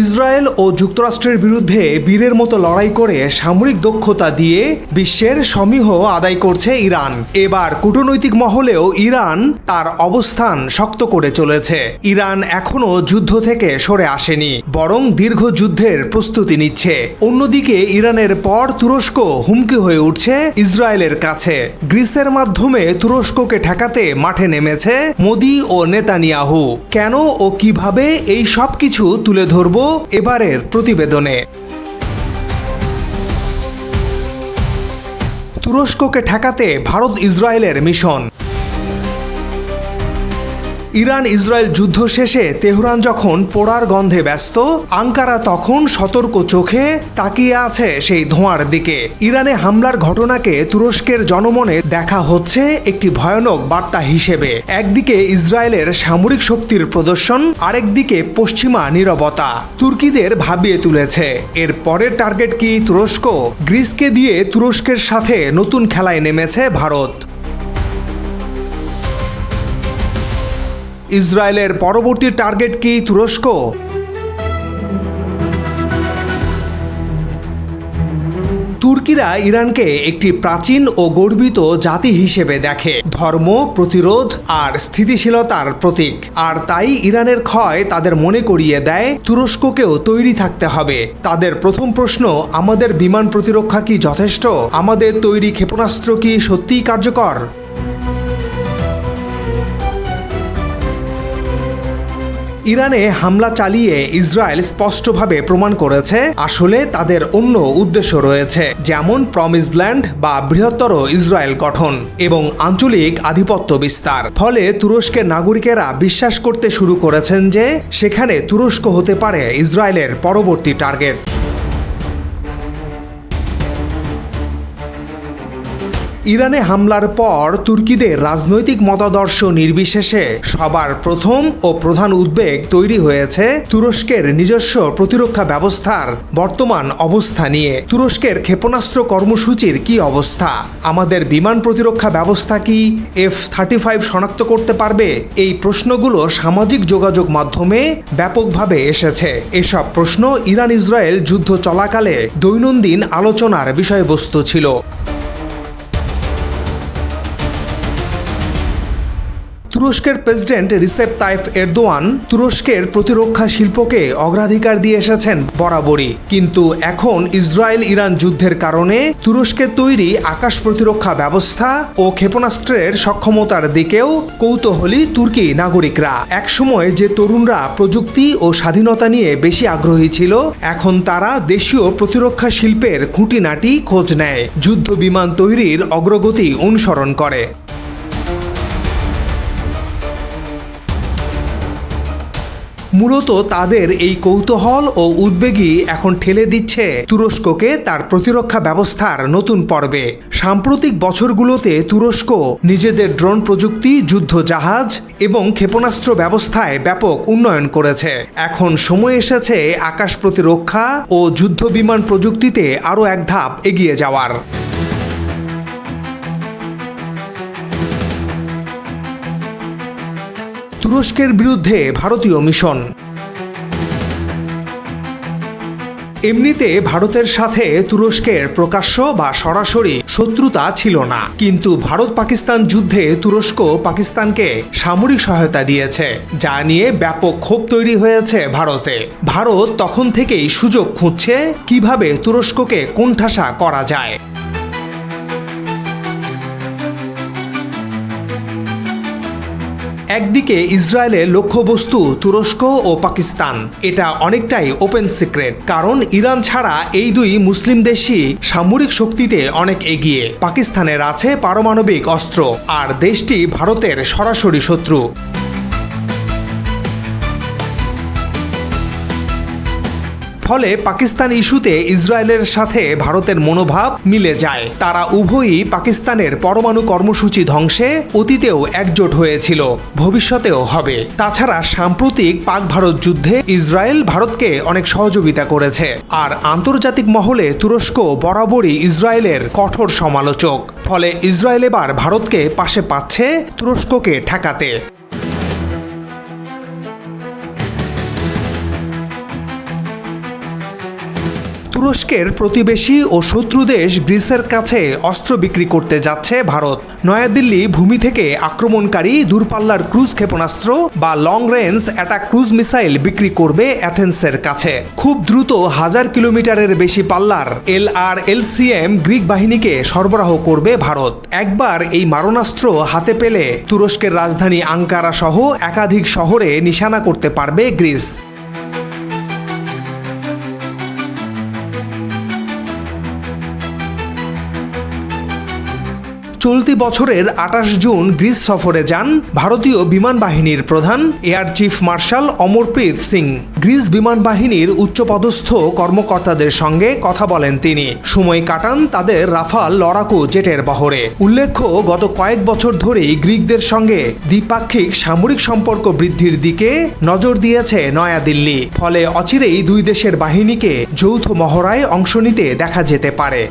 Israel ও যুক্তরাষ্ট্রের বিরুদ্ধে বীরের মতো লড়াই করে সামরিক দক্ষতা দিয়ে বিশ্বের সমীহ আদায় করছে ইরান। এবার কূটনৈতিক মহলেও ইরান তার অবস্থান শক্ত করে চলেছে। ইরান এখনও যুদ্ধ থেকে সরে আসেনি, বরং দীর্ঘ যুদ্ধের প্রস্তুতি নিচ্ছে। অন্যদিকে ইরানের পর তুরস্ক হুমকি হয়ে উঠছে ইসরায়েলের কাছে। গ্রিসের মাধ্যমে তুরস্ককে ঠেকাতে মাঠে নেমেছে মোদি ও নেতানিয়াহু। কেন ও কীভাবে এই সব কিছু তুলে ধরব এবারের প্রতিবেদনে। তুরস্ককে ঠেকাতে ভারত ইসরায়েলের মিশন। ইরান ইসরায়েল যুদ্ধ শেষে তেহরান যখন পোড়ার গন্ধে ব্যস্ত, আঙ্কারা তখন সতর্ক চোখে তাকিয়ে আছে সেই ধোঁয়ার দিকে। ইরানে হামলার ঘটনাকে তুরস্কের জনমনে দেখা হচ্ছে একটি ভয়ানক বার্তা হিসেবে। একদিকে ইসরায়েলের সামরিক শক্তির প্রদর্শন, আরেকদিকে পশ্চিমা নীরবতা। তুর্কিদের ভাবিয়ে তুলেছে। এর পরের টার্গেট কি তুরস্ক? গ্রিসকে দিয়ে তুরস্কের সাথে নতুন খেলায় নেমেছে ভারত। ইসরায়েলের পরবর্তী টার্গেট কি তুরস্ক? তুর্কিরা ইরানকে একটি প্রাচীন ও গর্বিত জাতি হিসেবে দেখে। ধর্ম, প্রতিরোধ আর স্থিতিশীলতার প্রতীক। আর তাই ইরানের ক্ষয় তাদের মনে করিয়ে দেয়, তুরস্ককেও তৈরি থাকতে হবে। তাদের প্রথম প্রশ্ন, আমাদের বিমান প্রতিরক্ষা কি যথেষ্ট? আমাদের তৈরি ক্ষেপণাস্ত্র কি সত্যিই কার্যকর? ইরানে হামলা চালিয়ে ইসরায়েল স্পষ্টভাবে প্রমাণ করেছে, আসলে তাদের অন্য উদ্দেশ্য রয়েছে, যেমন প্রমিসল্যান্ড বা বৃহত্তর ইসরায়েল গঠন এবং আঞ্চলিক আধিপত্য বিস্তার। ফলে তুরস্কের নাগরিকেরা বিশ্বাস করতে শুরু করেছেন যে, সেখানে তুরস্ক হতে পারে ইসরায়েলের পরবর্তী টার্গেট। ইরানে হামলার পর তুর্কিদের রাজনৈতিক মতাদর্শ নির্বিশেষে সবার প্রথম ও প্রধান উদ্বেগ তৈরি হয়েছে তুরস্কের নিজস্ব প্রতিরক্ষা ব্যবস্থার বর্তমান অবস্থা নিয়ে। তুরস্কের ক্ষেপণাস্ত্র কর্মসূচির কি অবস্থা? আমাদের বিমান প্রতিরক্ষা ব্যবস্থা কি এফ থার্টি ফাইভ শনাক্ত করতে পারবে? এই প্রশ্নগুলো সামাজিক যোগাযোগ মাধ্যমে ব্যাপকভাবে এসেছে। এসব প্রশ্ন ইরান ইসরায়েল যুদ্ধ চলাকালে দৈনন্দিন আলোচনার বিষয়বস্তু ছিল। তুরস্কের প্রেসিডেন্ট রিসেপ তাইফ এরদোয়ান তুরস্কের প্রতিরক্ষা শিল্পকে অগ্রাধিকার দিয়ে এসেছেন বরাবরই। কিন্তু এখন ইসরায়েল ইরান যুদ্ধের কারণে তুরস্কের তৈরি আকাশ প্রতিরক্ষা ব্যবস্থা ও ক্ষেপণাস্ত্রের সক্ষমতার দিকেও কৌতূহলী তুর্কি নাগরিকরা। একসময় যে তরুণরা প্রযুক্তি ও স্বাধীনতা নিয়ে বেশি আগ্রহী ছিল, এখন তারা দেশীয় প্রতিরক্ষা শিল্পের খুঁটিনাটি খোঁজ নেয়। যুদ্ধ বিমান তৈরির অগ্রগতি অনুসরণ করে। মূলত তাদের এই কৌতূহল ও উদ্বেগই এখন ঠেলে দিচ্ছে। তুরস্ককে তার প্রতিরক্ষা ব্যবস্থার নতুন পর্বে। সাম্প্রতিক বছরগুলোতে তুরস্ক নিজেদের ড্রোন প্রযুক্তি যুদ্ধ জাহাজ এবং ক্ষেপণাস্ত্র ব্যবস্থায় ব্যাপক উন্নয়ন করেছে। এখন সময় এসেছে আকাশ প্রতিরক্ষা ও যুদ্ধ বিমান প্রযুক্তিতে আরও এক ধাপ এগিয়ে যাওয়ার। তুরস্কের বিরুদ্ধে ভারতীয় মিশন। এমনিতে ভারতের সাথে তুরস্কের প্রকাশ্য বা সরাসরি শত্রুতা ছিল না। কিন্তু ভারত পাকিস্তান যুদ্ধে তুরস্ক পাকিস্তানকে সামরিক সহায়তা দিয়েছে, যা নিয়ে ব্যাপক ক্ষোভ তৈরি হয়েছে ভারতে। ভারত তখন থেকেই সুযোগ খুঁজছে কীভাবে তুরস্ককে কোণঠাসা করা যায়। একদিকে ইসরায়েলের লক্ষ্যবস্তু তুরস্ক ও পাকিস্তান। এটা অনেকটাই ওপেন সিক্রেট কারণ ইরান ছাড়া এই দুই মুসলিম দেশই সামরিক শক্তিতে অনেক এগিয়ে। পাকিস্তানের আছে পারমাণবিক অস্ত্র, আর দেশটি ভারতের সরাসরি শত্রু। ফলে পাকিস্তান ইস্যুতে ইসরায়েলের সাথে ভারতের মনোভাব মিলে যায়। তারা উভয়ই পাকিস্তানের পরমাণু কর্মসূচি ধ্বংসে অতীতেও একজোট হয়েছিল, ভবিষ্যতেও হবে। তাছাড়া সাম্প্রতিক পাক ভারত যুদ্ধে ইসরায়েল ভারতকে অনেক সহযোগিতা করেছে, আর আন্তর্জাতিক মহলে তুরস্ক বরাবরই ইসরায়েলের কঠোর সমালোচক। ফলে ইসরায়েল এবার ভারতকে পাশে পাচ্ছে তুরস্ককে ঠেকাতে। তুরস্কের প্রতিবেশী ও শত্রু দেশ গ্রিসের কাছে অস্ত্র বিক্রি করতে যাচ্ছে ভারত। নয়াদিল্লি ভূমি থেকে আক্রমণকারী দূরপাল্লার ক্রুজ ক্ষেপণাস্ত্র বা long range attack cruise missile বিক্রি করবে অ্যাথেন্সের কাছে। খুব দ্রুত হাজার কিলোমিটারের বেশি পাল্লার এল আর এলসিএম গ্রিক বাহিনীকে সরবরাহ করবে ভারত। একবার এই মারণাস্ত্র হাতে পেলে তুরস্কের রাজধানী আঙ্কারা সহ একাধিক শহরে নিশানা করতে পারবে গ্রিস। চলতি বছরের আঠাশ জুন গ্রিস সফরে যান ভারতীয় বিমান বাহিনীর প্রধান air chief marshal Amarpreet Singh. Greece বিমান বাহিনীর উচ্চপদস্থ কর্মকর্তাদের সঙ্গে কথা বলেন তিনি। সময় কাটান তাদের রাফাল লড়াকু জেটের বহরে। উল্লেখ্য, গত কয়েক বছর ধরেই গ্রিকদের সঙ্গে দ্বিপাক্ষিক সামরিক সম্পর্ক বৃদ্ধির দিকে নজর দিয়েছে নয়াদিল্লি। ফলে অচিরেই দুই দেশের বাহিনীকে যৌথ মহড়ায় অংশ নিতে দেখা যেতে পারে।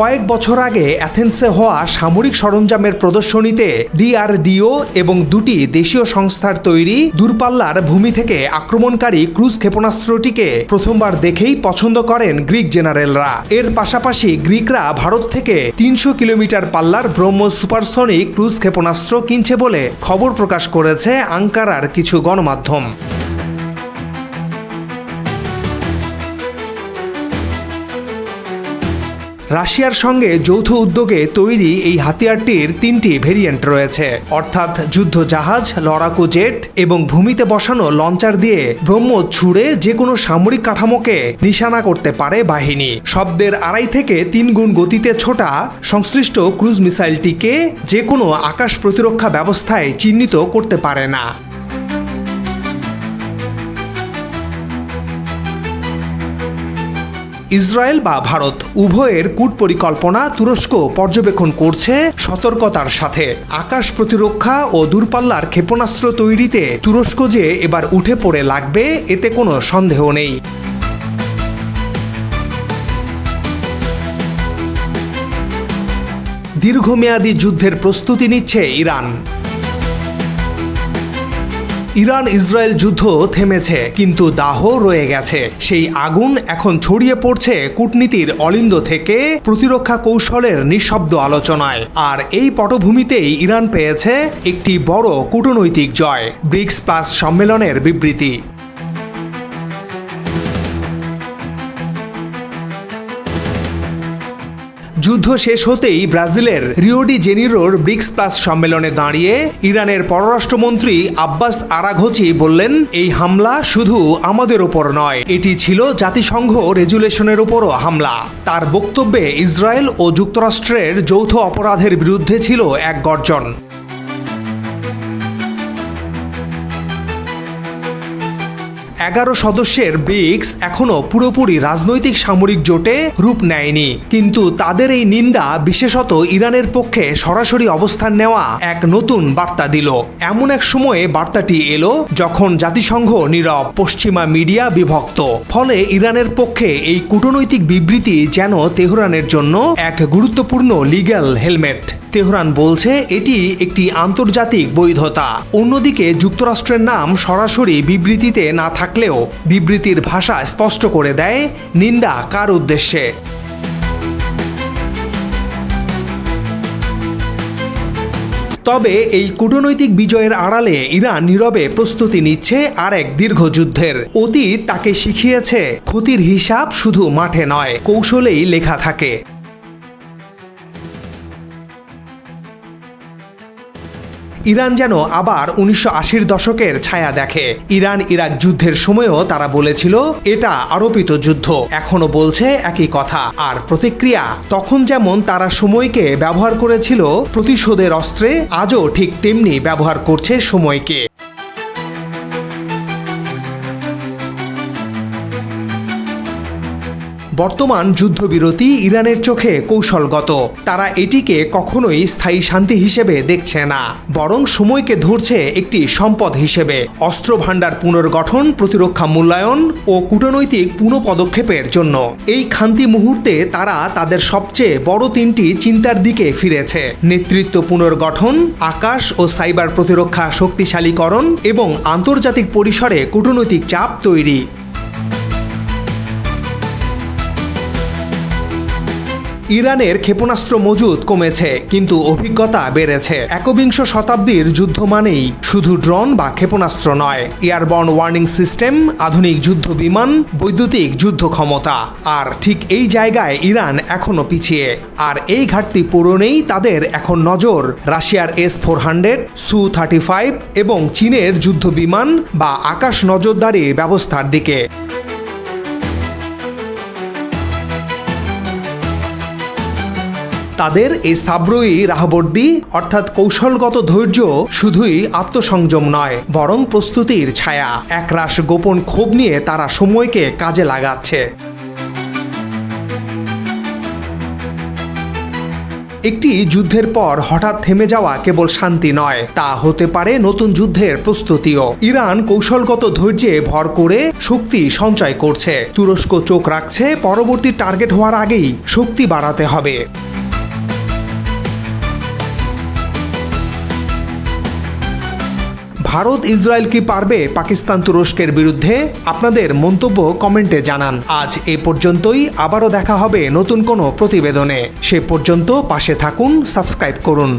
কয়েক বছর আগে অ্যাথেন্সে হওয়া সামরিক সরঞ্জামের প্রদর্শনীতে ডিআরডিও এবং দুটি দেশীয় সংস্থার তৈরি দূরপাল্লার ভূমি থেকে আক্রমণকারী ক্রুজ ক্ষেপণাস্ত্রটিকে প্রথমবার দেখেই পছন্দ করেন গ্রিক জেনারেলরা। এর পাশাপাশি গ্রিকরা ভারত থেকে তিনশো কিলোমিটার পাল্লার ব্রহ্ম সুপারসনিক ক্রুজ ক্ষেপণাস্ত্র কিনছে বলে খবর প্রকাশ করেছে আঙ্কারার কিছু গণমাধ্যম। রাশিয়ার সঙ্গে যৌথ উদ্যোগে তৈরি এই হাতিয়ারটির তিনটি ভেরিয়েন্ট রয়েছে। অর্থাৎ যুদ্ধ জাহাজ, লড়াকু জেট এবং ভূমিতে বসানো লঞ্চার দিয়ে ব্রহ্মোস ছুড়ে যে কোনো সামরিক কাঠামোকে নিশানা করতে পারে বাহিনী। শব্দের আড়াই থেকে তিন গুণ গতিতে ছোটা সংশ্লিষ্ট ক্রুজ মিসাইলটিকে যে কোনো আকাশ প্রতিরক্ষা ব্যবস্থায় চিহ্নিত করতে পারে না। ইসরায়েল বা ভারত উভয়ের কূট পরিকল্পনা তুরস্ক পর্যবেক্ষণ করছে সতর্কতার সাথে। আকাশ প্রতিরক্ষা ও দূরপাল্লার ক্ষেপণাস্ত্র তৈরিতে তুরস্ক যে এবার উঠে পড়ে লাগবে, এতে কোনো সন্দেহ নেই। দীর্ঘমেয়াদী যুদ্ধের প্রস্তুতি নিচ্ছে ইরান। ইরান ইসরায়েল যুদ্ধ থেমেছে, কিন্তু দাহ রয়ে গেছে। সেই আগুন এখন ছড়িয়ে পড়ছে কূটনীতির অলিন্দ থেকে প্রতিরক্ষা কৌশলের নিঃশব্দ আলোচনায়। আর এই পটভূমিতেই ইরান পেয়েছে একটি বড় কূটনৈতিক জয়, ব্রিক্স প্লাস সম্মেলনের বিবৃতি। যুদ্ধ শেষ হতেই ব্রাজিলের রিওডি জেনিরোর ব্রিক্স প্লাস সম্মেলনে দাঁড়িয়ে ইরানের পররাষ্ট্রমন্ত্রী আব্বাস আরাঘোচি বললেন, এই হামলা শুধু আমাদের ওপর নয়, এটি ছিল জাতিসংঘ রেজুলেশনের ওপরও হামলা। তার বক্তব্যে ইসরায়েল ও যুক্তরাষ্ট্রের যৌথ অপরাধের বিরুদ্ধে ছিল এক গর্জন। এগারো সদস্যের ব্রিক্স এখনও পুরোপুরি রাজনৈতিক সামরিক জোটে রূপ নেয়নি। কিন্তু তাদের এই নিন্দা বিশেষত ইরানের পক্ষে সরাসরি অবস্থান নেওয়া এক নতুন বার্তা দিল। এমন এক সময়ে বার্তাটি এলো যখন জাতিসংঘ নীরব, পশ্চিমা মিডিয়া বিভক্ত। ফলে ইরানের পক্ষে এই কূটনৈতিক বিবৃতি যেন তেহরানের জন্য এক গুরুত্বপূর্ণ লিগ্যাল হেলমেট তেহরান বলছে, এটি একটি আন্তর্জাতিক বৈধতা। অন্যদিকে, যুক্তরাষ্ট্রের নাম সরাসরি বিবৃতিতে না থাকলেও বিবৃতির ভাষা স্পষ্ট করে দেয়, নিন্দা কার উদ্দেশ্যে? তবে, এই কূটনৈতিক বিজয়ের আড়ালে ইরান নীরবে প্রস্তুতি নিচ্ছে আর এক দীর্ঘ যুদ্ধের। অতীত তাকে শিখিয়েছে, ক্ষতির হিসাব শুধু মাঠে নয়, কৌশলেই লেখা থাকে। ইরান যেন আবার উনিশশো আশির দশকের ছায়া দেখে। ইরান ইরাক যুদ্ধের সময়ও তারা বলেছিল, এটা আরোপিত যুদ্ধ। এখনও বলছে একই কথা। আর প্রতিক্রিয়া, তখন যেমন তারা সময়কে ব্যবহার করেছিল, প্রতিশোধের অস্ত্রে, আজও ঠিক তেমনি ব্যবহার করছে সময়কে। বর্তমান যুদ্ধবিরতি ইরানের চোখে কৌশলগত। তারা এটিকে কখনোই স্থায়ী শান্তি হিসেবে দেখছে না, বরং সময়কে ধরছে একটি সম্পদ হিসেবে। অস্ত্র ভাণ্ডার পুনর্গঠন, প্রতিরক্ষা মূল্যায়ন ও কূটনৈতিক পুনঃপদক্ষেপের জন্য। এই খান্তি মুহূর্তে তারা তাদের সবচেয়ে বড় তিনটি চিন্তার দিকে ফিরেছে। নেতৃত্ব পুনর্গঠন, আকাশ ও সাইবার প্রতিরক্ষা শক্তিশালীকরণ এবং আন্তর্জাতিক পরিসরে কূটনৈতিক চাপ তৈরি। ইরানের ক্ষেপণাস্ত্র মজুদ কমেছে, কিন্তু অভিজ্ঞতা বেড়েছে। একবিংশ শতাব্দীর যুদ্ধ মানেই শুধু ড্রোন বা ক্ষেপণাস্ত্র নয়। এয়ারবর্ন ওয়ার্নিং সিস্টেম, আধুনিক যুদ্ধ বিমান, বৈদ্যুতিক যুদ্ধ ক্ষমতা। আর ঠিক এই জায়গায় ইরান এখনও পিছিয়ে। আর এই ঘাটতি পূরণেই তাদের এখন নজর। রাশিয়ার S four hundred, Su thirty five এবং চীনের যুদ্ধ বিমান বা আকাশ নজরদারির ব্যবস্থার দিকে। তাদের এই সাব্রয়ী রাহবর্দি অর্থাৎ কৌশলগত ধৈর্য শুধুই আত্মসংযম নয়, বরং প্রস্তুতির ছায়া। একরাশ গোপন ক্ষোভ নিয়ে তারা সময়কে কাজে লাগাচ্ছে। একটি যুদ্ধের পর হঠাৎ থেমে যাওয়া কেবল শান্তি নয়, তা হতে পারে নতুন যুদ্ধের প্রস্তুতিও। ইরান কৌশলগত ধৈর্যে ভর করে শক্তি সঞ্চয় করছে। তুরস্ক চোখ রাখছে, পরবর্তী টার্গেট হওয়ার আগেই শক্তি বাড়াতে হবে। ভারত ইসরায়েল কি পারবে? পাকিস্তান তুরস্কের বিরুদ্ধে? আপনাদের মন্তব্য কমেন্টে জানান। আজ এ পর্যন্তই। আবারও দেখা হবে নতুন কোনো প্রতিবেদনে। সে পর্যন্ত পাশে থাকুন, সাবস্ক্রাইব করুন।